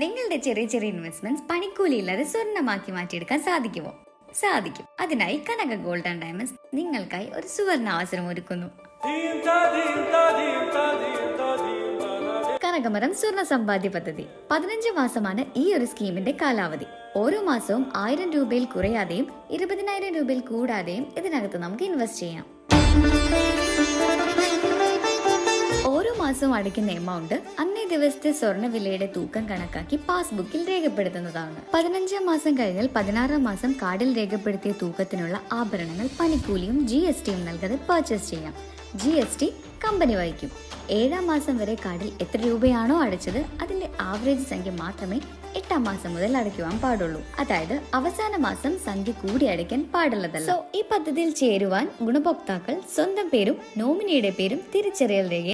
നിങ്ങളുടെ ചെറിയ ചെറിയ ഇൻവെസ്റ്റ്മെന്റ്സ് പണിക്കൂലിയില്ലാതെ സ്വർണമാക്കി മാറ്റിയെടുക്കാൻ സാധിക്കുമോ? സാധിക്കും. അതിനായി കനക ഗോൾഡ് ആൻഡ് ഡയമണ്ട്സ് നിങ്ങൾക്കായി ഒരു സുവർണ അവസരം ഒരുക്കുന്നു. കനകമരം സ്വർണ സമ്പാദ്യ പദ്ധതി. പതിനഞ്ച് മാസമാണ് ഈ ഒരു സ്കീമിന്റെ കാലാവധി. ഓരോ മാസവും ആയിരം രൂപയിൽ കുറയാതെയും ഇരുപതിനായിരം രൂപയിൽ കൂടാതെയും ഇതിനകത്ത് നമുക്ക് ഇൻവെസ്റ്റ് ചെയ്യാം. മാസവും അടയ്ക്കുന്ന എമൗണ്ട് അന്നേ ദിവസത്തെ സ്വർണവിലയുടെ തൂക്കം കണക്കാക്കി പാസ്ബുക്കിൽ രേഖപ്പെടുത്തുന്നതാണ്. പതിനഞ്ചാം മാസം കഴിഞ്ഞാൽ പതിനാറാം മാസം കാർഡിൽ രേഖപ്പെടുത്തിയ തൂക്കത്തിനുള്ള ആഭരണങ്ങൾ പണിക്കൂലിയും ജി എസ് ടിയും നൽകാതെ പർച്ചേസ് ചെയ്യാം. ജി എസ് ടി കമ്പനി വഹിക്കും. ഏഴാം മാസം വരെ കാർഡിൽ എത്ര രൂപയാണോ അടച്ചത് അതിന്റെ ആവറേജ് സംഖ്യ മാത്രമേ എട്ടാം മാസം മുതൽ അടയ്ക്കുവാൻ പാടുള്ളൂ. അതായത് അവസാന മാസം സംഖ്യ കൂടി അടയ്ക്കാൻ പാടുള്ളതല്ല. സോ ഈ പദ്ധതിയിൽ ചേരുവാൻ ഗുണഭോക്താക്കൾ സ്വന്തം പേരും നോമിനിയുടെ പേരും തിരിച്ചറിയൽ രേഖ